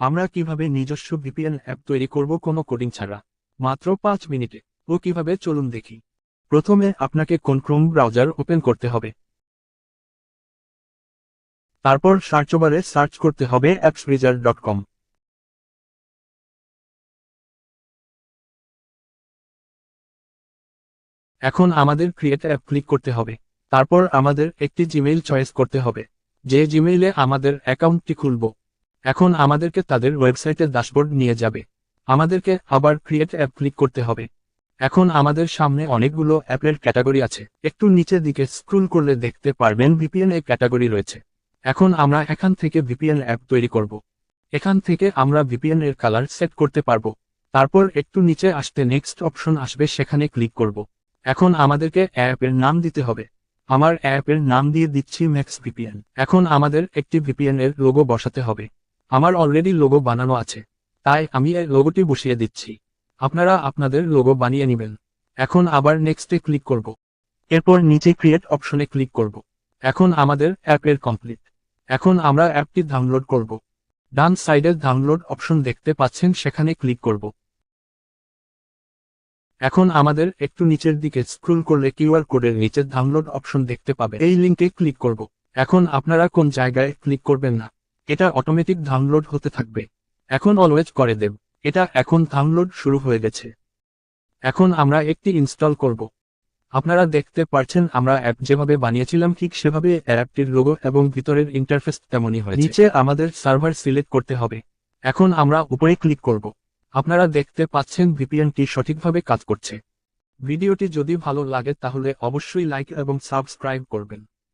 আমরা কীভাবে নিজস্ব ভিপিএন অ্যাপ তৈরি করব কোনো কোডিং ছাড়া? মাত্র পাঁচ মিনিটে। ও কীভাবে? চলুন দেখি। প্রথমে আপনাকে কোন ক্রোম ব্রাউজার ওপেন করতে হবে। তারপর সার্চ ওভারে সার্চ করতে হবে অ্যাপস অ্যাপসরিজার ডট কম এখন আমাদের ক্রিয়েট অ্যাপ ক্লিক করতে হবে। তারপর আমাদের একটি জিমেইল চয়েস করতে হবে। যে জিমেইলে আমাদের অ্যাকাউন্টটি খুলব। এখন আমাদেরকে তাদের ওয়েবসাইটের ড্যাশবোর্ড নিয়ে যাবে। আমাদেরকে আবার ক্রিয়েট অ্যাপ ক্লিক করতে হবে। এখন আমাদের সামনে অনেকগুলো অ্যাপের ক্যাটাগরি আছে। একটু নিচের দিকে স্ক্রুল করলে দেখতে পারবেন ভিপিএন এর ক্যাটাগরি রয়েছে। এখন আমরা এখান থেকে ভিপিএন অ্যাপ তৈরি করব। এখান থেকে আমরা ভিপিএন এর কালার সেট করতে পারব। তারপর একটু নিচে আসতে নেক্সট অপশন আসবে, সেখানে ক্লিক করব। এখন আমাদেরকে অ্যাপের নাম দিতে হবে। আমার অ্যাপের নাম দিয়ে দিচ্ছি ম্যাক্স ভিপিএন এখন আমাদের একটি ভিপিএন এর লোগো বসাতে হবে। আমার অলরেডি লোগো বানানো আছে। তাই আমি এই লোগোটি বসিয়ে দিচ্ছি। আপনারা আপনাদের লোগো বানিয়ে নেবেন। এখন আবার নেক্সটে ক্লিক করব। এরপর নিচে ক্রিয়েট অপশনে ক্লিক করব। এখন আমাদের অ্যাপের কমপ্লিট এখন আমরা অ্যাপটি ডাউনলোড করব। ডান সাইডের ডাউনলোড অপশন দেখতে পাচ্ছেন, সেখানে ক্লিক করব। এখন আমাদের একটু নিচের দিকে স্ক্রল করলে কিউআর কোডের নিচে ডাউনলোড অপশন দেখতে পাবে এই লিঙ্কে ক্লিক করব। এখন আপনারা কোন জায়গায় ক্লিক করবেন না। এটা অটোমেটিক ডাউনলোড হতে থাকবে। এখন অলওয়েজ করে দেব। এটা এখন ডাউনলোড শুরু হয়ে গেছে। এখন আমরা একটি ইনস্টল করব। আপনারা দেখতে পারছেন আমরা অ্যাপ যেভাবে বানিয়েছিলাম ঠিক সেভাবে অ্যাপটির লোগো এবং ভিতরের ইন্টারফেস তেমনই হয় নিচে আমাদের সার্ভার সিলেক্ট করতে হবে। এখন আমরা উপরে ক্লিক করব। আপনারা দেখতে পাচ্ছেন ভিপিএনটি সঠিকভাবে কাজ করছে। ভিডিওটি যদি ভালো লাগে তাহলে অবশ্যই লাইক এবং সাবস্ক্রাইব করবেন।